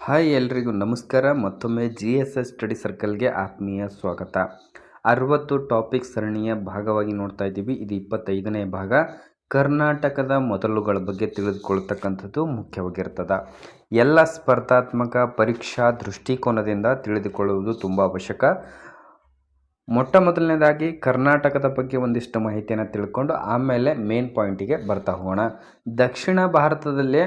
Hi ಎಲ್ರಿಗೂ ನಮಸ್ಕಾರ. ಮತ್ತೊಮ್ಮೆ ಜಿ ಎಸ್ ಎಸ್ ಸ್ಟಡಿ ಸರ್ಕಲ್ಗೆ ಆತ್ಮೀಯ ಸ್ವಾಗತ. ಅರವತ್ತು ಟಾಪಿಕ್ ಸರಣಿಯ ಭಾಗವಾಗಿ ನೋಡ್ತಾ ಇದ್ದೀವಿ. ಇದು ಇಪ್ಪತ್ತೈದನೇ ಭಾಗ. ಕರ್ನಾಟಕದ ಮೊದಲುಗಳ ಬಗ್ಗೆ ತಿಳಿದುಕೊಳ್ತಕ್ಕಂಥದ್ದು ಮುಖ್ಯವಾಗಿರ್ತದೆ. ಎಲ್ಲ ಸ್ಪರ್ಧಾತ್ಮಕ ಪರೀಕ್ಷಾ ದೃಷ್ಟಿಕೋನದಿಂದ ತಿಳಿದುಕೊಳ್ಳುವುದು ತುಂಬ ಅವಶ್ಯಕ. ಮೊಟ್ಟ ಮೊದಲನೇದಾಗಿ ಕರ್ನಾಟಕದ ಬಗ್ಗೆ ಒಂದಿಷ್ಟು ಮಾಹಿತಿಯನ್ನು ತಿಳ್ಕೊಂಡು ಆಮೇಲೆ ಮೇನ್ ಪಾಯಿಂಟಿಗೆ ಬರ್ತಾ ಹೋಗೋಣ. ದಕ್ಷಿಣ ಭಾರತದಲ್ಲೇ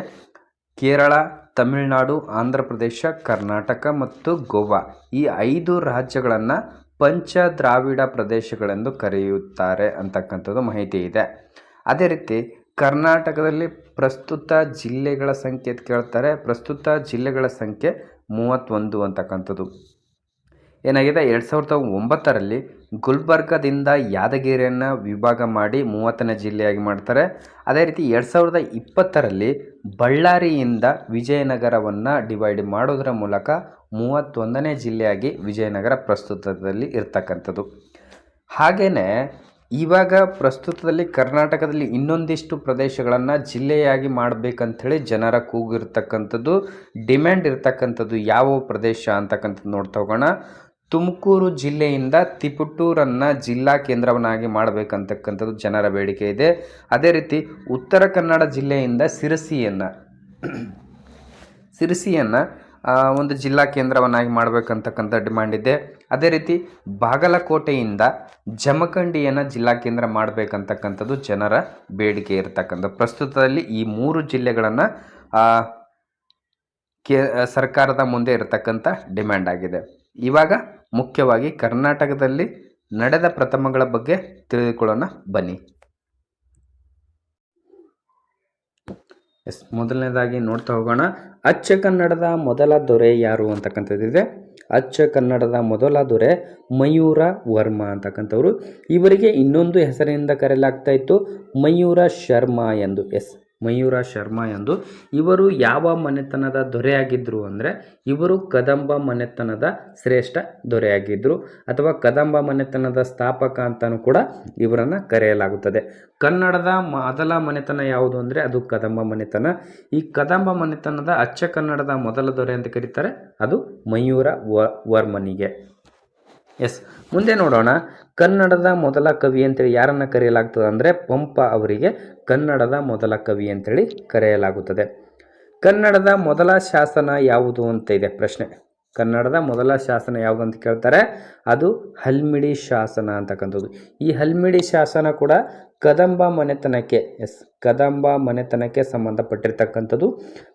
ಕೇರಳ ತಮಿಳುನಾಡು, ಆಂಧ್ರ ಪ್ರದೇಶ, ಕರ್ನಾಟಕ ಮತ್ತು ಗೋವಾ ಈ ಐದು ರಾಜ್ಯಗಳನ್ನು ಪಂಚ ದ್ರಾವಿಡ ಪ್ರದೇಶಗಳೆಂದು ಕರೆಯುತ್ತಾರೆ ಅಂತಕ್ಕಂಥದ್ದು ಮಾಹಿತಿ ಇದೆ. ಅದೇ ರೀತಿ ಕರ್ನಾಟಕದಲ್ಲಿ ಪ್ರಸ್ತುತ ಜಿಲ್ಲೆಗಳ ಸಂಖ್ಯೆ ಅಂತ ಕೇಳ್ತಾರೆ. ಪ್ರಸ್ತುತ ಜಿಲ್ಲೆಗಳ ಸಂಖ್ಯೆ ಮೂವತ್ತೊಂದು ಅಂತಕ್ಕಂಥದ್ದು. ಏನಾಗಿದೆ? ಎರಡು ಸಾವಿರದ ಒಂಬತ್ತರಲ್ಲಿ ಗುಲ್ಬರ್ಗದಿಂದ ಯಾದಗಿರಿಯನ್ನು ವಿಭಾಗ ಮಾಡಿ ಮೂವತ್ತನೇ ಜಿಲ್ಲೆಯಾಗಿ ಮಾಡ್ತಾರೆ. ಅದೇ ರೀತಿ ಎರಡು ಸಾವಿರದ ಇಪ್ಪತ್ತರಲ್ಲಿ ಬಳ್ಳಾರಿಯಿಂದ ವಿಜಯನಗರವನ್ನು ಡಿವೈಡ್ ಮಾಡೋದರ ಮೂಲಕ ಮೂವತ್ತೊಂದನೇ ಜಿಲ್ಲೆಯಾಗಿ ವಿಜಯನಗರ ಪ್ರಸ್ತುತದಲ್ಲಿ ಇರ್ತಕ್ಕಂಥದ್ದು. ಹಾಗೆಯೇ ಇವಾಗ ಪ್ರಸ್ತುತದಲ್ಲಿ ಕರ್ನಾಟಕದಲ್ಲಿ ಇನ್ನೊಂದಿಷ್ಟು ಪ್ರದೇಶಗಳನ್ನು ಜಿಲ್ಲೆಯಾಗಿ ಮಾಡಬೇಕಂಥೇಳಿ ಜನರ ಕೂಗಿರ್ತಕ್ಕಂಥದ್ದು, ಡಿಮ್ಯಾಂಡ್ ಇರ್ತಕ್ಕಂಥದ್ದು ಯಾವ ಪ್ರದೇಶ ಅಂತಕ್ಕಂಥದ್ದು ನೋಡ್ತಾ ಹೋಗೋಣ. ತುಮಕೂರು ಜಿಲ್ಲೆಯಿಂದ ತಿಪಟೂರನ್ನು ಜಿಲ್ಲಾ ಕೇಂದ್ರವನ್ನಾಗಿ ಮಾಡಬೇಕಂತಕ್ಕಂಥದ್ದು ಜನರ ಬೇಡಿಕೆ ಇದೆ. ಅದೇ ರೀತಿ ಉತ್ತರ ಕನ್ನಡ ಜಿಲ್ಲೆಯಿಂದ ಸಿರಸಿಯನ್ನು ಸಿರಸಿಯನ್ನು ಒಂದು ಜಿಲ್ಲಾ ಕೇಂದ್ರವನ್ನಾಗಿ ಮಾಡಬೇಕಂತಕ್ಕಂಥ ಡಿಮ್ಯಾಂಡ್ ಇದೆ. ಅದೇ ರೀತಿ ಬಾಗಲಕೋಟೆಯಿಂದ ಜಮಖಂಡಿಯನ್ನು ಜಿಲ್ಲಾ ಕೇಂದ್ರ ಮಾಡಬೇಕಂತಕ್ಕಂಥದ್ದು ಜನರ ಬೇಡಿಕೆ ಇರತಕ್ಕಂಥ ಪ್ರಸ್ತುತದಲ್ಲಿ ಈ ಮೂರು ಜಿಲ್ಲೆಗಳನ್ನು ಕೇ, ಸರ್ಕಾರದ ಮುಂದೆ ಇರತಕ್ಕಂಥ ಡಿಮ್ಯಾಂಡ್ ಆಗಿದೆ. ಇವಾಗ ಮುಖ್ಯವಾಗಿ ಕರ್ನಾಟಕದಲ್ಲಿ ನಡೆದ ಪ್ರಥಮಗಳ ಬಗ್ಗೆ ತಿಳಿದುಕೊಳ್ಳೋಣ. ಬನ್ನಿ. ಎಸ್, ಮೊದಲನೇದಾಗಿ ನೋಡ್ತಾ ಹೋಗೋಣ. ಅಚ್ಚ ಕನ್ನಡದ ಮೊದಲ ದೊರೆ ಯಾರು ಅಂತಕ್ಕಂಥದ್ದಿದೆ. ಅಚ್ಚ ಕನ್ನಡದ ಮೊದಲ ದೊರೆ ಮಯೂರ ವರ್ಮ ಅಂತಕ್ಕಂಥವ್ರು. ಇವರಿಗೆ ಇನ್ನೊಂದು ಹೆಸರಿನಿಂದ ಕರೆಯಲಾಗ್ತಾ ಇತ್ತು ಮಯೂರ ಶರ್ಮಾ ಎಂದು. ಎಸ್ ಮಯೂರ ಶರ್ಮಾ ಎಂದು. ಇವರು ಯಾವ ಮನೆತನದ ದೊರೆಯಾಗಿದ್ದರು ಅಂದರೆ, ಇವರು ಕದಂಬ ಮನೆತನದ ಶ್ರೇಷ್ಠ ದೊರೆಯಾಗಿದ್ದರು ಅಥವಾ ಕದಂಬ ಮನೆತನದ ಸ್ಥಾಪಕ ಅಂತಲೂ ಕೂಡ ಇವರನ್ನು ಕರೆಯಲಾಗುತ್ತದೆ. ಕನ್ನಡದ ಮೊದಲ ಮನೆತನ ಯಾವುದು ಅಂದರೆ, ಅದು ಕದಂಬ ಮನೆತನ. ಈ ಕದಂಬ ಮನೆತನದ ಅಚ್ಚ ಕನ್ನಡದ ಮೊದಲ ದೊರೆ ಅಂತ ಕರೀತಾರೆ, ಅದು ಮಯೂರ ವರ್ಮನಿಗೆ. ಎಸ್ ಮುಂದೆ ನೋಡೋಣ. ಕನ್ನಡದ ಮೊದಲ ಕವಿ ಅಂತೇಳಿ ಯಾರನ್ನು ಕರೆಯಲಾಗ್ತದೆ ಅಂದರೆ ಪಂಪ ಅವರಿಗೆ ಕನ್ನಡದ ಮೊದಲ ಕವಿ ಅಂತೇಳಿ ಕರೆಯಲಾಗುತ್ತದೆ. ಕನ್ನಡದ ಮೊದಲ ಶಾಸನ ಯಾವುದು ಅಂತ ಇದೆ ಪ್ರಶ್ನೆ. ಕನ್ನಡದ ಮೊದಲ ಶಾಸನ ಯಾವುದು ಅಂತ ಕೇಳ್ತಾರೆ? ಅದು ಹಲ್ಮಿಡಿ ಶಾಸನ ಅಂತಕ್ಕಂಥದ್ದು. ಈ ಹಲ್ಮಿಡಿ ಶಾಸನ ಕೂಡ ಕದಂಬ ಮನೆತನಕ್ಕೆ, ಎಸ್, ಕದಂಬ ಮನೆತನಕ್ಕೆ ಸಂಬಂಧಪಟ್ಟಿರ್ತಕ್ಕಂಥದ್ದು.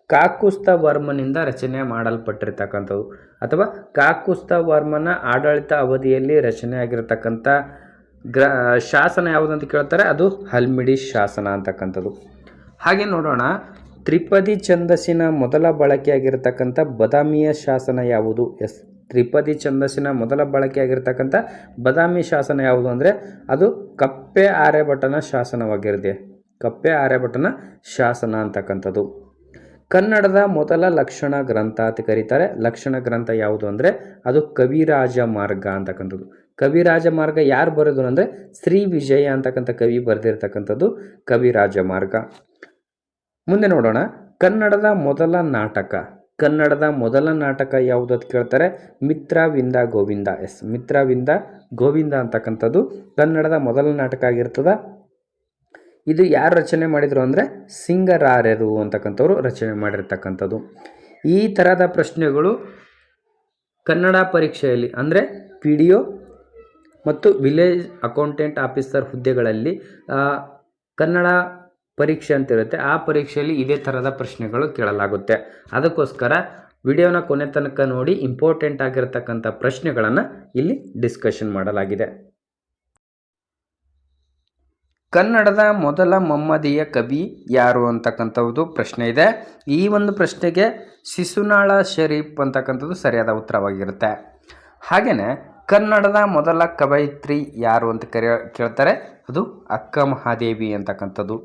ಕಾಕುಸ್ತ ವರ್ಮನಿಂದ ರಚನೆ ಮಾಡಲ್ಪಟ್ಟಿರ್ತಕ್ಕಂಥದ್ದು. ಅಥವಾ ಕಾಕುಸ್ತ ವರ್ಮನ ಆಡಳಿತ ಅವಧಿಯಲ್ಲಿ ರಚನೆ ಆಗಿರತಕ್ಕಂಥ ಗ್ರ, ಶಾಸನ ಯಾವುದಂತ ಕೇಳ್ತಾರೆ? ಅದು ಹಲ್ಮಿಡಿ ಶಾಸನ ಅಂತಕ್ಕಂಥದ್ದು. ಹಾಗೆ ನೋಡೋಣ. ತ್ರಿಪದಿ ಛಂದಸ್ಸಿನ ಮೊದಲ ಬಳಕೆಯಾಗಿರ್ತಕ್ಕಂಥ ಬದಾಮಿಯ ಶಾಸನ ಯಾವುದು? ಎಸ್. ತ್ರಿಪದಿ ಛಂದಸ್ಸಿನ ಮೊದಲ ಬಳಕೆಯಾಗಿರ್ತಕ್ಕಂಥ ಬದಾಮಿ ಶಾಸನ ಯಾವುದು ಅಂದರೆ ಅದು ಕಪ್ಪೆ ಆರ್ಯಭಟನ ಶಾಸನವಾಗಿರುತ್ತೆ. ಕಪ್ಪೆ ಆರ್ಯಭಟನ ಶಾಸನ ಅಂತಕ್ಕಂಥದ್ದು. ಕನ್ನಡದ ಮೊದಲ ಲಕ್ಷಣ ಗ್ರಂಥ ಅಂತ ಕರೀತಾರೆ. ಲಕ್ಷಣ ಗ್ರಂಥ ಯಾವುದು ಅಂದರೆ ಅದು ಕವಿರಾಜ ಮಾರ್ಗ ಅಂತಕ್ಕಂಥದ್ದು. ಕವಿರಾಜ ಮಾರ್ಗ ಯಾರು ಬರೆದ್ರು ಅಂದರೆ ಶ್ರೀ ವಿಜಯ ಅಂತಕ್ಕಂಥ ಕವಿ ಬರೆದಿರ್ತಕ್ಕಂಥದ್ದು ಕವಿರಾಜ ಮಾರ್ಗ. ಮುಂದೆ ನೋಡೋಣ. ಕನ್ನಡದ ಮೊದಲ ನಾಟಕ. ಕನ್ನಡದ ಮೊದಲ ನಾಟಕ ಯಾವುದು ಅಂತ ಕೇಳ್ತಾರೆ? ಮಿತ್ರವಿಂದ ಗೋವಿಂದ ಎಸ್. ಮಿತ್ರವಿಂದ ಗೋವಿಂದ ಅಂತಕ್ಕಂಥದ್ದು ಕನ್ನಡದ ಮೊದಲ ನಾಟಕ ಆಗಿರ್ತದ. ಇದು ಯಾರು ರಚನೆ ಮಾಡಿದರು ಅಂದರೆ ಸಿಂಗರಾರ್ಯರು ಅಂತಕ್ಕಂಥವ್ರು ರಚನೆ ಮಾಡಿರ್ತಕ್ಕಂಥದ್ದು. ಈ ಥರದ ಪ್ರಶ್ನೆಗಳು ಕನ್ನಡ ಪರೀಕ್ಷೆಯಲ್ಲಿ ಅಂದರೆ ಪಿ ಡಿ ಒ ಮತ್ತು ವಿಲೇಜ್ ಅಕೌಂಟೆಂಟ್ ಆಫೀಸರ್ ಹುದ್ದೆಗಳಲ್ಲಿ ಕನ್ನಡ ಪರೀಕ್ಷೆ ಅಂತ ಇರುತ್ತೆ ಆ ಪರೀಕ್ಷೆಯಲ್ಲಿ ಇದೇ ಥರದ ಪ್ರಶ್ನೆಗಳು ಕೇಳಲಾಗುತ್ತೆ. ಅದಕ್ಕೋಸ್ಕರ ವಿಡಿಯೋನ ಕೊನೆ ತನಕ ನೋಡಿ ಇಂಪಾರ್ಟೆಂಟ್ ಆಗಿರತಕ್ಕಂಥ ಪ್ರಶ್ನೆಗಳನ್ನು ಇಲ್ಲಿ ಡಿಸ್ಕಷನ್ ಮಾಡಲಾಗಿದೆ. ಕನ್ನಡದ ಮೊದಲ ಮಮ್ಮದಿಯ ಕವಿ ಯಾರು ಅಂತಕ್ಕಂಥದ್ದು ಪ್ರಶ್ನೆ ಇದೆ. ಈ ಒಂದು ಪ್ರಶ್ನೆಗೆ ಶಿಶುನಾಳ ಶರೀಫ್ ಅಂತಕ್ಕಂಥದ್ದು ಸರಿಯಾದ ಉತ್ತರವಾಗಿರುತ್ತೆ. ಹಾಗೆಯೇ ಕನ್ನಡದ ಮೊದಲ ಕವಯಿತ್ರಿ ಯಾರು ಅಂತ ಕರೆಯೋ ಕೇಳ್ತಾರೆ. ಅದು ಅಕ್ಕ ಮಹಾದೇವಿ ಅಂತಕ್ಕಂಥದ್ದು.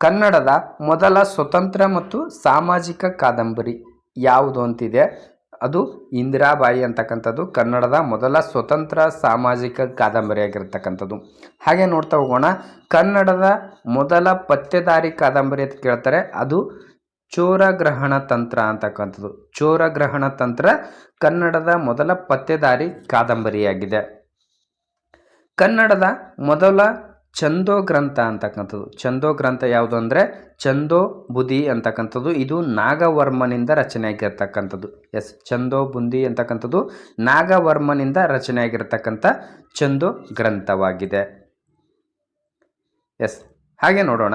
ಕನ್ನಡದ ಮೊದಲ ಸ್ವತಂತ್ರ ಮತ್ತು ಸಾಮಾಜಿಕ ಕಾದಂಬರಿ ಯಾವುದು ಅಂತಿದೆ? ಅದು ಇಂದಿರಾಬಾಯಿ ಅಂತಕ್ಕಂಥದ್ದು, ಕನ್ನಡದ ಮೊದಲ ಸ್ವತಂತ್ರ ಸಾಮಾಜಿಕ ಕಾದಂಬರಿಯಾಗಿರ್ತಕ್ಕಂಥದ್ದು ಹಾಗೆ ನೋಡ್ತಾ ಹೋಗೋಣ. ಕನ್ನಡದ ಮೊದಲ ಪತ್ತೆದಾರಿ ಕಾದಂಬರಿ ಅಂತ ಕೇಳ್ತಾರೆ. ಅದು ಚೋರಗ್ರಹಣ ತಂತ್ರ ಅಂತಕ್ಕಂಥದ್ದು. ಚೋರಗ್ರಹಣ ತಂತ್ರ ಕನ್ನಡದ ಮೊದಲ ಪತ್ತೆದಾರಿ ಕಾದಂಬರಿಯಾಗಿದೆ. ಕನ್ನಡದ ಮೊದಲ ಚಂದೋ ಗ್ರಂಥ ಅಂತಕ್ಕಂಥದ್ದು. ಛಂದೋ ಗ್ರಂಥ ಯಾವುದು ಅಂದರೆ ಛಂದೋ ಬುದಿ ಅಂತಕ್ಕಂಥದ್ದು. ಇದು ನಾಗವರ್ಮನಿಂದ ರಚನೆಯಾಗಿರ್ತಕ್ಕಂಥದ್ದು. ಎಸ್, ಛಂದೋ ಬುಂದಿ ಅಂತಕ್ಕಂಥದ್ದು ನಾಗವರ್ಮನಿಂದ ರಚನೆಯಾಗಿರ್ತಕ್ಕಂಥ ಛಂದೋ ಗ್ರಂಥವಾಗಿದೆ. ಎಸ್, ಹಾಗೆ ನೋಡೋಣ.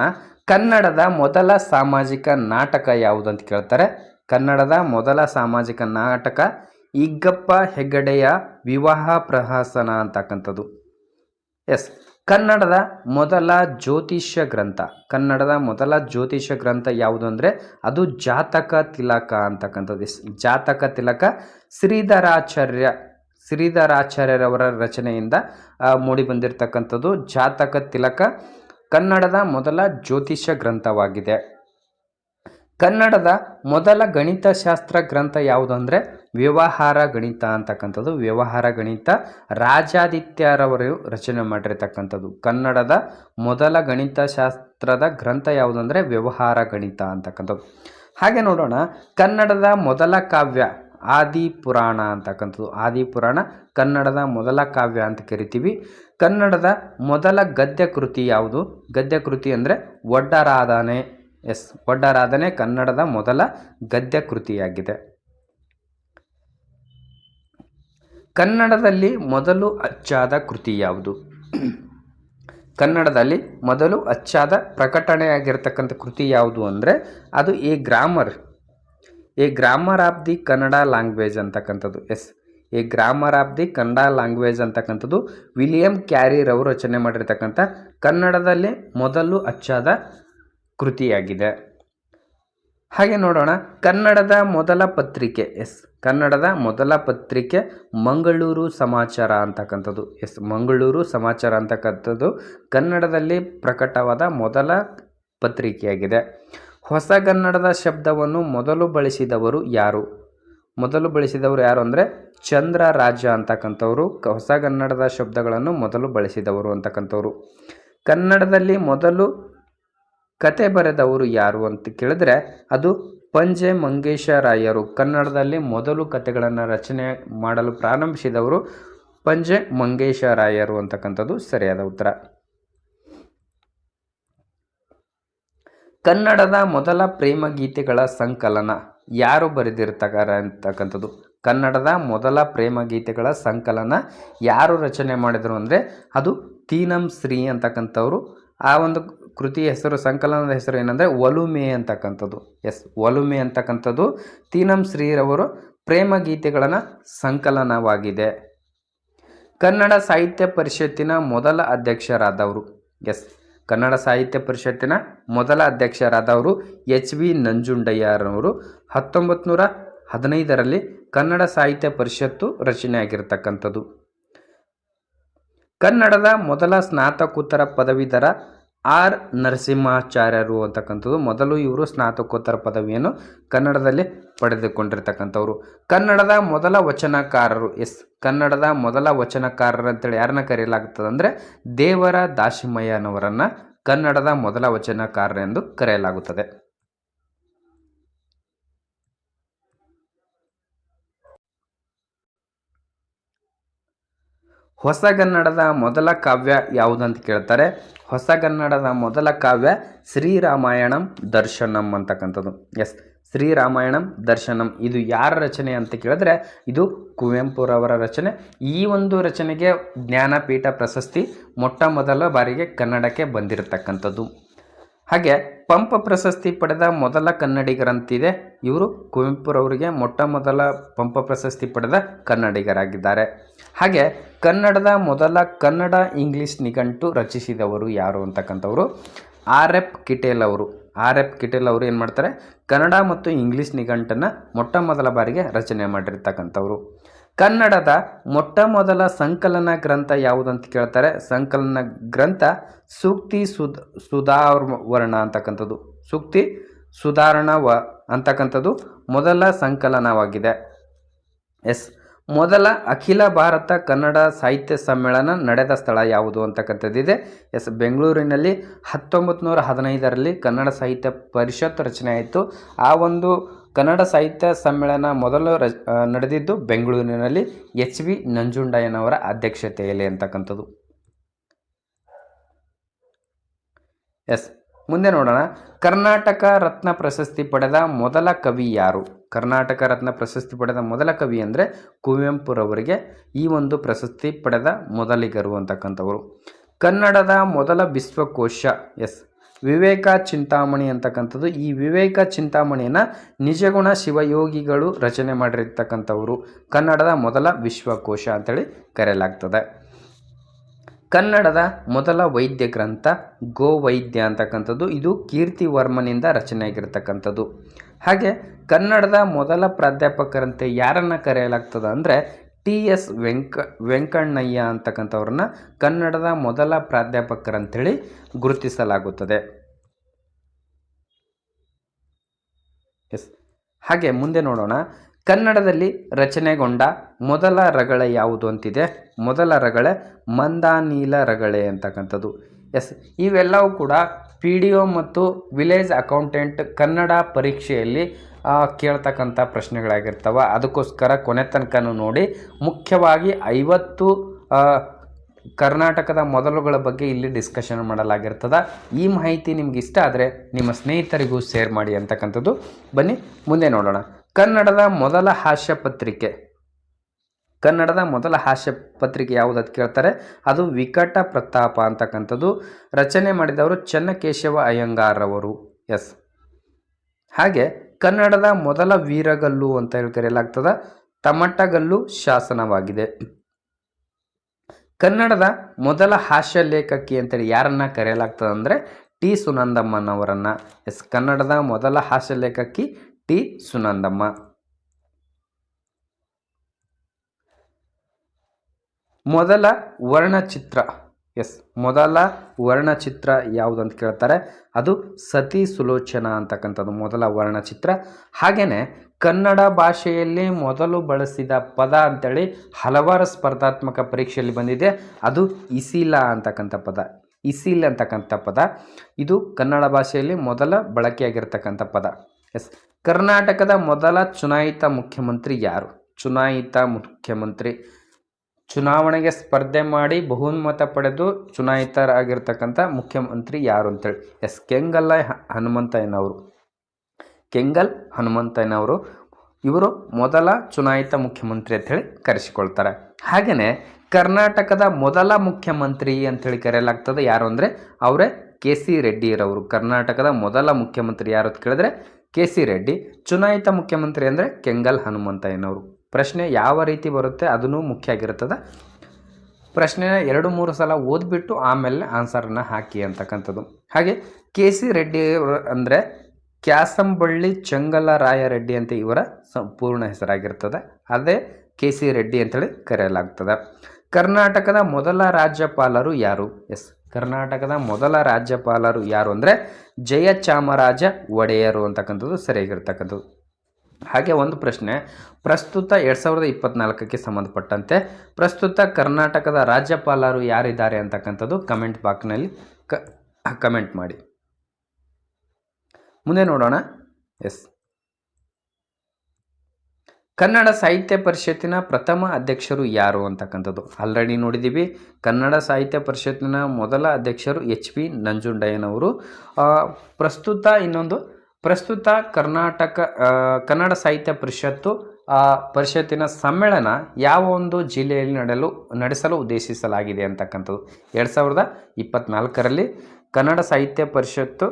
ಕನ್ನಡದ ಮೊದಲ ಸಾಮಾಜಿಕ ನಾಟಕ ಯಾವುದು ಅಂತ ಕೇಳ್ತಾರೆ. ಕನ್ನಡದ ಮೊದಲ ಸಾಮಾಜಿಕ ನಾಟಕ ಇಗ್ಗಪ್ಪ ಹೆಗ್ಗಡೆಯ ವಿವಾಹ ಪ್ರಹಸನ ಅಂತಕ್ಕಂಥದ್ದು. ಎಸ್ ಕನ್ನಡದ ಮೊದಲ ಜ್ಯೋತಿಷ್ಯ ಗ್ರಂಥ. ಕನ್ನಡದ ಮೊದಲ ಜ್ಯೋತಿಷ್ಯ ಗ್ರಂಥ ಯಾವುದು ಅಂದರೆ ಅದು ಜಾತಕ ತಿಲಕ ಅಂತಕ್ಕಂಥದ್ದು. ಜಾತಕ ತಿಲಕ ಶ್ರೀಧರಾಚಾರ್ಯ, ಶ್ರೀಧರಾಚಾರ್ಯರವರ ರಚನೆಯಿಂದ ಮೂಡಿ ಬಂದಿರತಕ್ಕಂಥದ್ದು. ಜಾತಕ ತಿಲಕ ಕನ್ನಡದ ಮೊದಲ ಜ್ಯೋತಿಷ್ಯ ಗ್ರಂಥವಾಗಿದೆ. ಕನ್ನಡದ ಮೊದಲ ಗಣಿತಶಾಸ್ತ್ರ ಗ್ರಂಥ ಯಾವುದು ಅಂದರೆ ವ್ಯವಹಾರ ಗಣಿತ ಅಂತಕ್ಕಂಥದ್ದು. ವ್ಯವಹಾರ ಗಣಿತ ರಾಜಾದಿತ್ಯರವರು ರಚನೆ ಮಾಡಿರ್ತಕ್ಕಂಥದ್ದು. ಕನ್ನಡದ ಮೊದಲ ಗಣಿತಶಾಸ್ತ್ರದ ಗ್ರಂಥ ಯಾವುದು ಅಂದರೆ ವ್ಯವಹಾರ ಗಣಿತ ಅಂತಕ್ಕಂಥದ್ದು. ಹಾಗೆ ನೋಡೋಣ. ಕನ್ನಡದ ಮೊದಲ ಕಾವ್ಯ ಆದಿ ಪುರಾಣ ಅಂತಕ್ಕಂಥದ್ದು. ಆದಿ ಪುರಾಣ ಕನ್ನಡದ ಮೊದಲ ಕಾವ್ಯ ಅಂತ ಕರಿತೀವಿ. ಕನ್ನಡದ ಮೊದಲ ಗದ್ಯ ಕೃತಿ ಯಾವುದು? ಗದ್ಯ ಕೃತಿ ಅಂದರೆ ಒಡ್ಡರಾಧನೆ ಎಸ್ ಒಡ್ಡರಾಧನೆ ಕನ್ನಡದ ಮೊದಲ ಗದ್ಯ ಕೃತಿಯಾಗಿದೆ ಕನ್ನಡದಲ್ಲಿ ಮೊದಲು ಅಚ್ಚಾದ ಕೃತಿ ಯಾವುದು? ಕನ್ನಡದಲ್ಲಿ ಮೊದಲು ಅಚ್ಚಾದ ಪ್ರಕಟಣೆಯಾಗಿರ್ತಕ್ಕಂಥ ಕೃತಿ ಯಾವುದು ಅಂದರೆ ಅದು a grammar. A grammar of the Kannada language ಅಂತಕ್ಕಂಥದ್ದು. Yes. A grammar of the Kannada language ಅಂತಕ್ಕಂಥದ್ದು ವಿಲಿಯಂ ಕ್ಯಾರಿರ್ ಅವರು ರಚನೆ ಮಾಡಿರ್ತಕ್ಕಂಥ ಕನ್ನಡದಲ್ಲಿ ಮೊದಲು ಅಚ್ಚಾದ ಕೃತಿಯಾಗಿದೆ. ಹಾಗೆ ನೋಡೋಣ. ಕನ್ನಡದ ಮೊದಲ ಪತ್ರಿಕೆ ಎಸ್. ಕನ್ನಡದ ಮೊದಲ ಪತ್ರಿಕೆ ಮಂಗಳೂರು ಸಮಾಚಾರ ಅಂತಕ್ಕಂಥದ್ದು. ಎಸ್. ಮಂಗಳೂರು ಸಮಾಚಾರ ಅಂತಕ್ಕಂಥದ್ದು ಕನ್ನಡದಲ್ಲಿ ಪ್ರಕಟವಾದ ಮೊದಲ ಪತ್ರಿಕೆಯಾಗಿದೆ. ಹೊಸಗನ್ನಡದ ಶಬ್ದವನ್ನು ಮೊದಲು ಬಳಸಿದವರು ಯಾರು? ಮೊದಲು ಬಳಸಿದವರು ಯಾರು ಅಂದರೆ ಚಂದ್ರ ರಾಜ ಅಂತಕ್ಕಂಥವ್ರು. ಹೊಸಗನ್ನಡದ ಶಬ್ದಗಳನ್ನು ಮೊದಲು ಬಳಸಿದವರು ಅಂತಕ್ಕಂಥವ್ರು. ಕನ್ನಡದಲ್ಲಿ ಮೊದಲು ಕತೆ ಬರೆದವರು ಯಾರು ಅಂತ ಕೇಳಿದ್ರೆ ಅದು ಪಂಜೆ ಮಂಗೇಶರಾಯರು. ಕನ್ನಡದಲ್ಲಿ ಮೊದಲು ಕತೆಗಳನ್ನು ರಚನೆ ಮಾಡಲು ಪ್ರಾರಂಭಿಸಿದವರು ಪಂಜೆ ಮಂಗೇಶರಾಯರು ಅಂತಕ್ಕಂಥದ್ದು ಸರಿಯಾದ ಉತ್ತರ. ಕನ್ನಡದ ಮೊದಲ ಪ್ರೇಮ ಗೀತೆಗಳ ಸಂಕಲನ ಯಾರು ಬರೆದಿರ್ತಾರೆ ಅಂತಕ್ಕಂಥದ್ದು? ಕನ್ನಡದ ಮೊದಲ ಪ್ರೇಮ ಗೀತೆಗಳ ಸಂಕಲನ ಯಾರು ರಚನೆ ಮಾಡಿದರು ಅಂದರೆ ಅದು ತೀನಂ ಶ್ರೀ ಅಂತಕ್ಕಂಥವ್ರು. ಆ ಒಂದು ಕೃತಿಯ ಹೆಸರು, ಸಂಕಲನದ ಹೆಸರು ಏನಂದರೆ ಒಲುಮೆ ಅಂತಕ್ಕಂಥದ್ದು. ಎಸ್ ಒಲುಮೆ ಅಂತಕ್ಕಂಥದ್ದು ತೀನಂ ಶ್ರೀರವರು ಪ್ರೇಮ ಗೀತೆಗಳನ್ನು ಸಂಕಲನವಾಗಿದೆ. ಕನ್ನಡ ಸಾಹಿತ್ಯ ಪರಿಷತ್ತಿನ ಮೊದಲ ಅಧ್ಯಕ್ಷರಾದವರು. ಎಸ್, ಕನ್ನಡ ಸಾಹಿತ್ಯ ಪರಿಷತ್ತಿನ ಮೊದಲ ಅಧ್ಯಕ್ಷರಾದವರು ಎಚ್ ವಿ ನಂಜುಂಡಯ್ಯರವರು. ಹತ್ತೊಂಬತ್ತು ನೂರ ಹದಿನೈದರಲ್ಲಿ ಕನ್ನಡ ಸಾಹಿತ್ಯ ಪರಿಷತ್ತು ರಚನೆಯಾಗಿರ್ತಕ್ಕಂಥದ್ದು. ಕನ್ನಡದ ಮೊದಲ ಸ್ನಾತಕೋತ್ತರ ಪದವೀಧರ ಆರ್. ನರಸಿಂಹಾಚಾರ್ಯರು ಅಂತಕ್ಕಂಥದ್ದು ಮೊದಲು ಇವರು ಸ್ನಾತಕೋತ್ತರ ಪದವಿಯನ್ನು ಕನ್ನಡದಲ್ಲಿ ಪಡೆದುಕೊಂಡಿರ್ತಕ್ಕಂಥವ್ರು. ಕನ್ನಡದ ಮೊದಲ ವಚನಕಾರರು ಎಸ್. ಕನ್ನಡದ ಮೊದಲ ವಚನಕಾರರು ಅಂತೇಳಿ ಯಾರನ್ನ ಕರೆಯಲಾಗ್ತದೆ ಅಂದರೆ ದೇವರ ದಾಶಿಮಯ್ಯನವರನ್ನು ಕನ್ನಡದ ಮೊದಲ ವಚನಕಾರರೆಂದು ಕರೆಯಲಾಗುತ್ತದೆ. ಹೊಸಗನ್ನಡದ ಮೊದಲ ಕಾವ್ಯ ಯಾವುದಂತ ಕೇಳ್ತಾರೆ? ಹೊಸಗನ್ನಡದ ಮೊದಲ ಕಾವ್ಯ ಶ್ರೀರಾಮಾಯಣಂ ದರ್ಶನಂ ಅಂತಕ್ಕಂಥದ್ದು. ಎಸ್ ಶ್ರೀರಾಮಾಯಣಂ ದರ್ಶನಂ. ಇದು ಯಾರ ರಚನೆ ಅಂತ ಕೇಳಿದ್ರೆ ಇದು ಕುವೆಂಪುರವರ ರಚನೆ. ಈ ಒಂದು ರಚನೆಗೆ ಜ್ಞಾನಪೀಠ ಪ್ರಶಸ್ತಿ ಮೊಟ್ಟ ಮೊದಲ ಬಾರಿಗೆ ಕನ್ನಡಕ್ಕೆ ಬಂದಿರತಕ್ಕಂಥದ್ದು. ಹಾಗೆ ಪಂಪ ಪ್ರಶಸ್ತಿ ಪಡೆದ ಮೊದಲ ಕನ್ನಡಿಗರಂತಿದೆ. ಇವರು ಕುವೆಂಪುರವರಿಗೆ ಮೊಟ್ಟ ಮೊದಲ ಪಂಪ ಪ್ರಶಸ್ತಿ ಪಡೆದ ಕನ್ನಡಿಗರಾಗಿದ್ದಾರೆ. ಹಾಗೆ ಕನ್ನಡದ ಮೊದಲ ಕನ್ನಡ ಇಂಗ್ಲಿಷ್ ನಿಘಂಟು ರಚಿಸಿದವರು ಯಾರು ಅಂತಕ್ಕಂಥವ್ರು? ಆರ್ ಎಫ್ ಕಿಟೇಲ್ ಅವರು. ಆರ್ ಎಫ್ ಕಿಟೇಲ್ ಅವರು ಏನು ಮಾಡ್ತಾರೆ? ಕನ್ನಡ ಮತ್ತು ಇಂಗ್ಲಿಷ್ ನಿಘಂಟನ್ನು ಮೊಟ್ಟ ಮೊದಲ ಬಾರಿಗೆ ರಚನೆ ಮಾಡಿರ್ತಕ್ಕಂಥವ್ರು. ಕನ್ನಡದ ಮೊಟ್ಟ ಮೊದಲ ಸಂಕಲನ ಗ್ರಂಥ ಯಾವುದಂತ ಕೇಳ್ತಾರೆ? ಸಂಕಲನ ಗ್ರಂಥ ಸೂಕ್ತಿ ಸುಧ ಸುಧಾವರ್ಣ ಅಂತಕ್ಕಂಥದ್ದು. ಸೂಕ್ತಿ ಸುಧಾರಣ ವ ಅಂತಕ್ಕಂಥದ್ದು ಮೊದಲ ಸಂಕಲನವಾಗಿದೆ. ಎಸ್. ಮೊದಲ ಅಖಿಲ ಭಾರತ ಕನ್ನಡ ಸಾಹಿತ್ಯ ಸಮ್ಮೇಳನ ನಡೆದ ಸ್ಥಳ ಯಾವುದು ಅಂತಕ್ಕಂಥದ್ದಿದೆ ಎಸ್, ಬೆಂಗಳೂರಿನಲ್ಲಿ ಹತ್ತೊಂಬತ್ತು ನೂರ ಹದಿನೈದರಲ್ಲಿ ಕನ್ನಡ ಸಾಹಿತ್ಯ ಪರಿಷತ್ ರಚನೆ ಆಯಿತು. ಆ ಒಂದು ಕನ್ನಡ ಸಾಹಿತ್ಯ ಸಮ್ಮೇಳನ ಮೊದಲು ರಚ ನಡೆದಿದ್ದು ಬೆಂಗಳೂರಿನಲ್ಲಿ ಎಚ್ ವಿ ನಂಜುಂಡಯ್ಯನವರ ಅಧ್ಯಕ್ಷತೆಯಲ್ಲಿ ಅಂತಕ್ಕಂಥದ್ದು. ಎಸ್ ಮುಂದೆ ನೋಡೋಣ. ಕರ್ನಾಟಕ ರತ್ನ ಪ್ರಶಸ್ತಿ ಪಡೆದ ಮೊದಲ ಕವಿ ಯಾರು? ಕರ್ನಾಟಕ ರತ್ನ ಪ್ರಶಸ್ತಿ ಪಡೆದ ಮೊದಲ ಕವಿ ಅಂದರೆ ಕುವೆಂಪುರವರಿಗೆ ಈ ಒಂದು ಪ್ರಶಸ್ತಿ ಪಡೆದ ಮೊದಲಿಗರು ಅಂತಕ್ಕಂಥವರು. ಕನ್ನಡದ ಮೊದಲ ವಿಶ್ವಕೋಶ ಎಸ್. ವಿವೇಕ ಚಿಂತಾಮಣಿ ಅಂತಕ್ಕಂಥದ್ದು. ಈ ವಿವೇಕ ಚಿಂತಾಮಣಿಯನ್ನು ನಿಜಗುಣ ಶಿವಯೋಗಿಗಳು ರಚನೆ ಮಾಡಿರ್ತಕ್ಕಂಥವರು. ಕನ್ನಡದ ಮೊದಲ ವಿಶ್ವಕೋಶ ಅಂತೇಳಿ ಕರೆಯಲಾಗ್ತದೆ. ಕನ್ನಡದ ಮೊದಲ ವೈದ್ಯ ಗ್ರಂಥ ಗೋವೈದ್ಯ ಅಂತಕ್ಕಂಥದ್ದು. ಇದು ಕೀರ್ತಿವರ್ಮನಿಂದ ರಚನೆಯಾಗಿರ್ತಕ್ಕಂಥದ್ದು. ಹಾಗೆ ಕನ್ನಡದ ಮೊದಲ ಪ್ರಾಧ್ಯಾಪಕರಂತೆ ಯಾರನ್ನು ಕರೆಯಲಾಗ್ತದೆ ಅಂದರೆ ಟಿ ಎಸ್ ವೆಂಕ, ವೆಂಕಣ್ಣಯ್ಯ ಅಂತಕ್ಕಂಥವ್ರನ್ನ ಕನ್ನಡದ ಮೊದಲ ಪ್ರಾಧ್ಯಾಪಕರಂಥೇಳಿ ಗುರುತಿಸಲಾಗುತ್ತದೆ. ಎಸ್. ಹಾಗೆ ಮುಂದೆ ನೋಡೋಣ. ಕನ್ನಡದಲ್ಲಿ ರಚನೆಗೊಂಡ ಮೊದಲ ರಗಳೆ ಯಾವುದು ಅಂತಿದೆ? ಮೊದಲ ರಗಳೆ ಮಂದಾನೀಲ ರಗಳೆ ಅಂತಕ್ಕಂಥದ್ದು. ಎಸ್, ಇವೆಲ್ಲವೂ ಕೂಡ ಪಿ ಡಿ ಒ ಮತ್ತು ವಿಲೇಜ್ ಅಕೌಂಟೆಂಟ್ ಕನ್ನಡ ಪರೀಕ್ಷೆಯಲ್ಲಿ ಕೇಳ್ತಕ್ಕಂಥ ಪ್ರಶ್ನೆಗಳಾಗಿರ್ತವೆ. ಅದಕ್ಕೋಸ್ಕರ ಕೊನೆ ತನಕನೂ ನೋಡಿ, ಮುಖ್ಯವಾಗಿ ಐವತ್ತು ಕರ್ನಾಟಕದ ಮೊದಲುಗಳ ಬಗ್ಗೆ ಇಲ್ಲಿ ಡಿಸ್ಕಷನ್ ಮಾಡಲಾಗಿರ್ತದೆ. ಈ ಮಾಹಿತಿ ನಿಮ್ಗೆ ಇಷ್ಟ ಆದರೆ ನಿಮ್ಮ ಸ್ನೇಹಿತರಿಗೂ ಶೇರ್ ಮಾಡಿ ಅಂತಕ್ಕಂಥದ್ದು. ಬನ್ನಿ, ಮುಂದೆ ನೋಡೋಣ. ಕನ್ನಡದ ಮೊದಲ ಹಾಸ್ಯ ಪತ್ರಿಕೆ. ಕನ್ನಡದ ಮೊದಲ ಹಾಸ್ಯ ಪತ್ರಿಕೆ ಯಾವುದು ಅಂತ ಕೇಳ್ತಾರೆ? ಅದು ವಿಕಟ ಪ್ರತಾಪ ಅಂತಕ್ಕಂಥದ್ದು. ರಚನೆ ಮಾಡಿದವರು ಚೆನ್ನಕೇಶವ ಅಯ್ಯಂಗಾರ್ ಅವರು ಎಸ್. ಹಾಗೆ ಕನ್ನಡದ ಮೊದಲ ವೀರಗಲ್ಲು ಅಂತ ಹೇಳಿ ಕರೆಯಲಾಗ್ತದ ತಮಟಗಲ್ಲು ಶಾಸನವಾಗಿದೆ. ಕನ್ನಡದ ಮೊದಲ ಹಾಸ್ಯ ಲೇಖಕಿ ಅಂತೇಳಿ ಯಾರನ್ನ ಕರೆಯಲಾಗ್ತದೆ ಅಂದರೆ ಟಿ. ಸುನಂದಮ್ಮನವರನ್ನ. ಎಸ್. ಕನ್ನಡದ ಮೊದಲ ಹಾಸ್ಯ ಲೇಖಕಿ ಟಿ ಸುನಂದಮ್ಮ. ಮೊದಲ ವರ್ಣಚಿತ್ರ, ಎಸ್, ಮೊದಲ ವರ್ಣಚಿತ್ರ ಯಾವುದು ಅಂತ ಕೇಳ್ತಾರೆ? ಅದು ಸತಿ ಸುಲೋಚನ ಅಂತಕ್ಕಂಥದ್ದು ಮೊದಲ ವರ್ಣಚಿತ್ರ. ಹಾಗೆಯೇ ಕನ್ನಡ ಭಾಷೆಯಲ್ಲಿ ಮೊದಲು ಬಳಸಿದ ಪದ ಅಂತೇಳಿ ಹಲವಾರು ಸ್ಪರ್ಧಾತ್ಮಕ ಪರೀಕ್ಷೆಯಲ್ಲಿ ಬಂದಿದೆ. ಅದು ಇಸಿಲ ಅಂತಕ್ಕಂಥ ಪದ, ಇಸಿಲ್ ಅಂತಕ್ಕಂಥ ಪದ. ಇದು ಕನ್ನಡ ಭಾಷೆಯಲ್ಲಿ ಮೊದಲ ಬಳಕೆಯಾಗಿರ್ತಕ್ಕಂಥ ಪದ, ಎಸ್. ಕರ್ನಾಟಕದ ಮೊದಲ ಚುನಾಯಿತ ಮುಖ್ಯಮಂತ್ರಿ ಯಾರು? ಚುನಾಯಿತ ಮುಖ್ಯಮಂತ್ರಿ. ಚುನಾವಣೆಗೆ ಸ್ಪರ್ಧೆ ಮಾಡಿ ಬಹುಮತ ಪಡೆದು ಚುನಾಯಿತರಾಗಿರ್ತಕ್ಕಂಥ ಮುಖ್ಯಮಂತ್ರಿ ಯಾರು ಅಂತೇಳಿ? ಎಸ್. ಕೆಂಗಲ್ಲ ಹನುಮಂತಯ್ಯನವರು. ಕೆಂಗಲ್, ಹನುಮಂತಯ್ಯನವರು ಇವರು ಮೊದಲ ಚುನಾಯಿತ ಮುಖ್ಯಮಂತ್ರಿ ಅಂತೇಳಿ ಕರೆಸಿಕೊಳ್ತಾರೆ. ಹಾಗೆಯೇ ಕರ್ನಾಟಕದ ಮೊದಲ ಮುಖ್ಯಮಂತ್ರಿ ಅಂತೇಳಿ ಕರೆಯಲಾಗ್ತದೆ ಯಾರು ಅಂದರೆ ಅವರೇ ಕೆ ಸಿ ರೆಡ್ಡಿರವರು. ಕರ್ನಾಟಕದ ಮೊದಲ ಮುಖ್ಯಮಂತ್ರಿ ಯಾರು ಅಂತ ಕೇಳಿದ್ರೆ ಕೆ ಸಿ ರೆಡ್ಡಿ, ಚುನಾಯಿತ ಮುಖ್ಯಮಂತ್ರಿ ಅಂದರೆ ಕೆಂಗಲ್ ಹನುಮಂತಯ್ಯನವರು ಪ್ರಶ್ನೆ ಯಾವ ರೀತಿ ಬರುತ್ತೆ ಅದನ್ನು ಮುಖ್ಯ ಆಗಿರ್ತದೆ ಪ್ರಶ್ನೆನ ಎರಡು ಮೂರು ಸಲ ಓದ್ಬಿಟ್ಟು ಆಮೇಲೆ ಆನ್ಸರನ್ನು ಹಾಕಿ ಅಂತಕ್ಕಂಥದ್ದು. ಹಾಗೆ ಕೆ ಸಿ ರೆಡ್ಡಿ ಅಂದರೆ ಕ್ಯಾಸಂಬಳ್ಳಿ ಚಂಗಲರಾಯ ರೆಡ್ಡಿ ಅಂತ ಇವರ ಸಂಪೂರ್ಣ ಹೆಸರಾಗಿರ್ತದೆ. ಅದೇ ಕೆ ಸಿ ರೆಡ್ಡಿ ಅಂತೇಳಿ ಕರೆಯಲಾಗ್ತದೆ. ಕರ್ನಾಟಕದ ಮೊದಲ ರಾಜ್ಯಪಾಲರು ಯಾರು? ಎಸ್. ಕರ್ನಾಟಕದ ಮೊದಲ ರಾಜ್ಯಪಾಲರು ಯಾರು ಅಂದರೆ ಜಯಚಾಮರಾಜ ಒಡೆಯರು ಅಂತಕ್ಕಂಥದ್ದು ಸರಿಯಾಗಿರ್ತಕ್ಕಂಥದ್ದು. ಹಾಗೆ ಒಂದು ಪ್ರಶ್ನೆ, ಪ್ರಸ್ತುತ ಎರಡು ಸಾವಿರದ ಇಪ್ಪತ್ನಾಲ್ಕಕ್ಕೆ ಸಂಬಂಧಪಟ್ಟಂತೆ ಪ್ರಸ್ತುತ ಕರ್ನಾಟಕದ ರಾಜ್ಯಪಾಲರು ಯಾರಿದ್ದಾರೆ ಅಂತಕ್ಕಂಥದ್ದು ಕಮೆಂಟ್ ಬಾಕ್ನಲ್ಲಿ ಕ, ಕಮೆಂಟ್ ಮಾಡಿ. ಮುಂದೆ ನೋಡೋಣ. ಎಸ್. ಕನ್ನಡ ಸಾಹಿತ್ಯ ಪರಿಷತ್ತಿನ ಪ್ರಥಮ ಅಧ್ಯಕ್ಷರು ಯಾರು ಅಂತಕ್ಕಂಥದ್ದು? ಆಲ್ರೆಡಿ ನೋಡಿದ್ದೀವಿ. ಕನ್ನಡ ಸಾಹಿತ್ಯ ಪರಿಷತ್ತಿನ ಮೊದಲ ಅಧ್ಯಕ್ಷರು ಎಚ್ ಪಿ ನಂಜುಂಡಯ್ಯನವರು. ಪ್ರಸ್ತುತ ಇನ್ನೊಂದು, ಪ್ರಸ್ತುತ ಕರ್ನಾಟಕ ಕನ್ನಡ ಸಾಹಿತ್ಯ ಪರಿಷತ್ತು ಪರಿಷತ್ತಿನ ಸಮ್ಮೇಳನ ಯಾವ ಒಂದು ಜಿಲ್ಲೆಯಲ್ಲಿ ನಡೆಯಲು ನಡೆಸಲು ಉದ್ದೇಶಿಸಲಾಗಿದೆ ಅಂತಕ್ಕಂಥದ್ದು. ಎರಡು ಸಾವಿರದ ಇಪ್ಪತ್ನಾಲ್ಕರಲ್ಲಿ ಕನ್ನಡ ಸಾಹಿತ್ಯ ಪರಿಷತ್ತು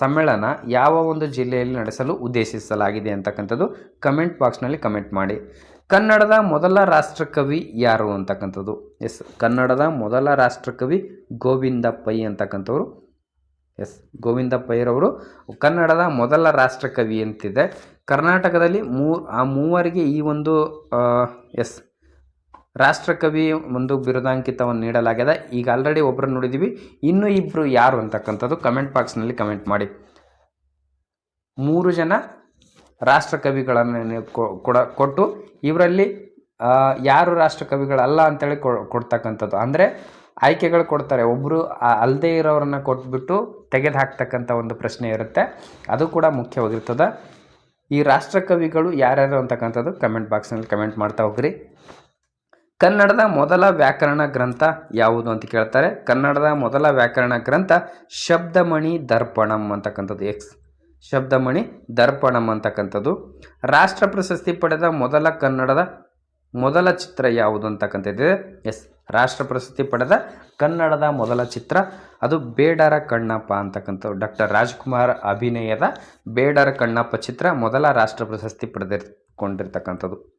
ಸಮ್ಮೇಳನ ಯಾವ ಒಂದು ಜಿಲ್ಲೆಯಲ್ಲಿ ನಡೆಸಲು ಉದ್ದೇಶಿಸಲಾಗಿದೆ ಅಂತಕ್ಕಂಥದ್ದು ಕಮೆಂಟ್ ಬಾಕ್ಸ್ನಲ್ಲಿ ಕಮೆಂಟ್ ಮಾಡಿ. ಕನ್ನಡದ ಮೊದಲ ರಾಷ್ಟ್ರಕವಿ ಯಾರು ಅಂತಕ್ಕಂಥದ್ದು? ಎಸ್, ಕನ್ನಡದ ಮೊದಲ ರಾಷ್ಟ್ರಕವಿ ಗೋವಿಂದ ಪೈ ಅಂತಕ್ಕಂಥವ್ರು. ಎಸ್ ಗೋವಿಂದ ಪೈರವರು ಕನ್ನಡದ ಮೊದಲ ರಾಷ್ಟ್ರಕವಿ ಅಂತಿದೆ. ಕರ್ನಾಟಕದಲ್ಲಿ ಮೂ ಆ ಮೂವರಿಗೆ ಈ ಒಂದು ಎಸ್ ರಾಷ್ಟ್ರಕವಿ ಒಂದು ಬಿರುದಾಂಕಿತವನ್ನು ನೀಡಲಾಗಿದೆ ಈಗ ಆಲ್ರೆಡಿ ಒಬ್ಬರು ನೋಡಿದ್ದೀವಿ ಇನ್ನೂ ಇಬ್ಬರು ಯಾರು ಅಂತಕ್ಕಂಥದ್ದು ಕಮೆಂಟ್ ಬಾಕ್ಸ್ನಲ್ಲಿ ಕಮೆಂಟ್ ಮಾಡಿ. ಮೂರು ಜನ ರಾಷ್ಟ್ರಕವಿಗಳನ್ನು ಕೊಡ, ಕೊಟ್ಟು ಇವರಲ್ಲಿ ಯಾರು ರಾಷ್ಟ್ರಕವಿಗಳಲ್ಲ ಅಂತೇಳಿ ಕೊಡ್ತಕ್ಕಂಥದ್ದು. ಅಂದರೆ ಆಯ್ಕೆಗಳು ಕೊಡ್ತಾರೆ. ಒಬ್ಬರು ಅಲ್ಲದೇ ಇರೋರನ್ನ ಕೊಟ್ಬಿಟ್ಟು ತೆಗೆದು ಹಾಕ್ತಕ್ಕಂಥ ಒಂದು ಪ್ರಶ್ನೆ ಇರುತ್ತೆ. ಅದು ಕೂಡ ಮುಖ್ಯವಾಗಿರ್ತದೆ. ಈ ರಾಷ್ಟ್ರಕವಿಗಳು ಯಾರ್ಯಾರು ಅಂತಕ್ಕಂಥದ್ದು ಕಮೆಂಟ್ ಬಾಕ್ಸ್ನಲ್ಲಿ ಕಮೆಂಟ್ ಮಾಡ್ತಾ ಹೋಗ್ರಿ. ಕನ್ನಡದ ಮೊದಲ ವ್ಯಾಕರಣ ಗ್ರಂಥ ಯಾವುದು ಅಂತ ಕೇಳ್ತಾರೆ. ಕನ್ನಡದ ಮೊದಲ ವ್ಯಾಕರಣ ಗ್ರಂಥ ಶಬ್ದಮಣಿ ದರ್ಪಣಂ ಅಂತಕ್ಕಂಥದ್ದು. ಎಕ್ಸ್ ಶಬ್ದಮಣಿ ದರ್ಪಣಂ ಅಂತಕ್ಕಂಥದ್ದು. ರಾಷ್ಟ್ರ ಪ್ರಶಸ್ತಿ ಪಡೆದ ಮೊದಲ ಕನ್ನಡದ ಮೊದಲ ಚಿತ್ರ ಯಾವುದು ಅಂತಕ್ಕಂಥದ್ದು? ಎಸ್ ರಾಷ್ಟ್ರ ಪ್ರಶಸ್ತಿ ಪಡೆದ ಕನ್ನಡದ ಮೊದಲ ಚಿತ್ರ ಅದು ಬೇಡರ ಕಣ್ಣಪ್ಪ ಅಂತಕ್ಕಂಥದ್ದು. ಡಾಕ್ಟರ್ ರಾಜ್ಕುಮಾರ್ ಅಭಿನಯದ ಬೇಡರ ಕಣ್ಣಪ್ಪ ಚಿತ್ರ ಮೊದಲ ರಾಷ್ಟ್ರ ಪ್ರಶಸ್ತಿ ಪಡೆದಿರ್ಕೊಂಡಿರ್ತಕ್ಕಂಥದ್ದು.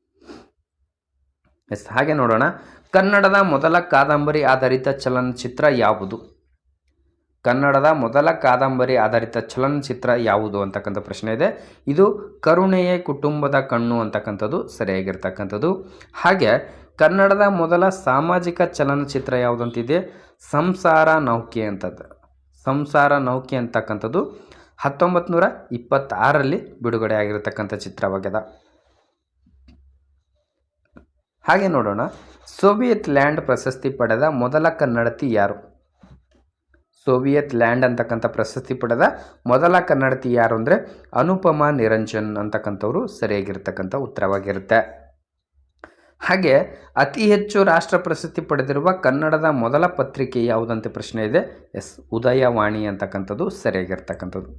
ಎಸ್ ಹಾಗೆ ನೋಡೋಣ. ಕನ್ನಡದ ಮೊದಲ ಕಾದಂಬರಿ ಆಧಾರಿತ ಚಲನಚಿತ್ರ ಯಾವುದು? ಕನ್ನಡದ ಮೊದಲ ಕಾದಂಬರಿ ಆಧಾರಿತ ಚಲನಚಿತ್ರ ಯಾವುದು ಅಂತಕ್ಕಂಥ ಪ್ರಶ್ನೆ ಇದೆ. ಇದು ಕರುಣೆಯೇ ಕುಟುಂಬದ ಕಣ್ಣು ಅಂತಕ್ಕಂಥದ್ದು, ಸರಿಯಾಗಿರ್ತಕ್ಕಂಥದ್ದು. ಹಾಗೆ ಕನ್ನಡದ ಮೊದಲ ಸಾಮಾಜಿಕ ಚಲನಚಿತ್ರ ಯಾವುದಂತಿದೆ? ಸಂಸಾರ ನೌಕೆ ಅಂತದ್ದು. ಸಂಸಾರ ನೌಕೆ ಅಂತಕ್ಕಂಥದ್ದು ಹತ್ತೊಂಬತ್ತು ನೂರ ಇಪ್ಪತ್ತಾರರಲ್ಲಿ ಬಿಡುಗಡೆ ಆಗಿರತಕ್ಕಂಥ ಚಿತ್ರವಾಗ್ಯದ. ಹಾಗೆ ನೋಡೋಣ. ಸೋವಿಯತ್ ಲ್ಯಾಂಡ್ ಪ್ರಶಸ್ತಿ ಪಡೆದ ಮೊದಲ ಕನ್ನಡತಿ ಯಾರು? ಸೋವಿಯತ್ ಲ್ಯಾಂಡ್ ಅಂತಕ್ಕಂಥ ಪ್ರಶಸ್ತಿ ಪಡೆದ ಮೊದಲ ಕನ್ನಡತಿ ಯಾರು ಅಂದರೆ ಅನುಪಮ ನಿರಂಜನ್ ಅಂತಕ್ಕಂಥವ್ರು ಸರಿಯಾಗಿರ್ತಕ್ಕಂಥ ಉತ್ತರವಾಗಿರುತ್ತೆ. ಹಾಗೆ ಅತಿ ಹೆಚ್ಚು ರಾಷ್ಟ್ರ ಪ್ರಶಸ್ತಿ ಪಡೆದಿರುವ ಕನ್ನಡದ ಮೊದಲ ಪತ್ರಿಕೆ ಯಾವುದಂತ ಪ್ರಶ್ನೆ ಇದೆ? ಎಸ್, ಉದಯವಾಣಿ ಅಂತಕ್ಕಂಥದ್ದು ಸರಿಯಾಗಿರ್ತಕ್ಕಂಥದ್ದು.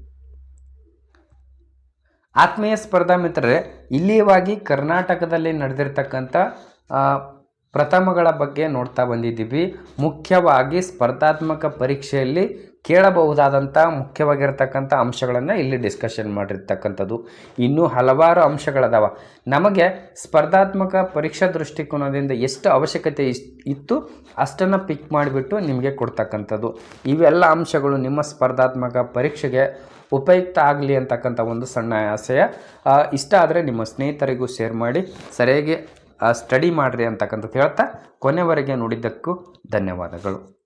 ಆತ್ಮೀಯ ಸ್ಪರ್ಧಾ ಮಿತ್ರರೇ, ಇಲ್ಲಿಯವಾಗಿ ಕರ್ನಾಟಕದಲ್ಲಿ ನಡೆದಿರ್ತಕ್ಕಂಥ ಪ್ರಥಮಗಳ ಬಗ್ಗೆ ನೋಡ್ತಾ ಬಂದಿದ್ದೀವಿ. ಮುಖ್ಯವಾಗಿ ಸ್ಪರ್ಧಾತ್ಮಕ ಪರೀಕ್ಷೆಯಲ್ಲಿ ಕೇಳಬಹುದಾದಂಥ ಮುಖ್ಯವಾಗಿರ್ತಕ್ಕಂಥ ಅಂಶಗಳನ್ನು ಇಲ್ಲಿ ಡಿಸ್ಕಷನ್ ಮಾಡಿರ್ತಕ್ಕಂಥದ್ದು. ಇನ್ನೂ ಹಲವಾರು ಅಂಶಗಳದಾವ. ನಮಗೆ ಸ್ಪರ್ಧಾತ್ಮಕ ಪರೀಕ್ಷಾ ದೃಷ್ಟಿಕೋನದಿಂದ ಎಷ್ಟು ಅವಶ್ಯಕತೆ ಇತ್ತು ಅಷ್ಟನ್ನು ಪಿಕ್ ಮಾಡಿಬಿಟ್ಟು ನಿಮಗೆ ಕೊಡ್ತಕ್ಕಂಥದ್ದು. ಇವೆಲ್ಲ ಅಂಶಗಳು ನಿಮ್ಮ ಸ್ಪರ್ಧಾತ್ಮಕ ಪರೀಕ್ಷೆಗೆ ಉಪಯುಕ್ತ ಆಗಲಿ ಅಂತಕ್ಕಂಥ ಒಂದು ಸಣ್ಣ ಆಸೆಯ ಇಷ್ಟ ಆದರೆ ನಿಮ್ಮ ಸ್ನೇಹಿತರಿಗೂ ಶೇರ್ ಮಾಡಿ. ಸರಿಯಾಗಿ ಸ್ಟಡಿ ಮಾಡಿರಿ ಅಂತಕ್ಕಂಥದ್ದು ಹೇಳ್ತಾ ಕೊನೆವರೆಗೆ ನೋಡಿದ್ದಕ್ಕೂ ಧನ್ಯವಾದಗಳು.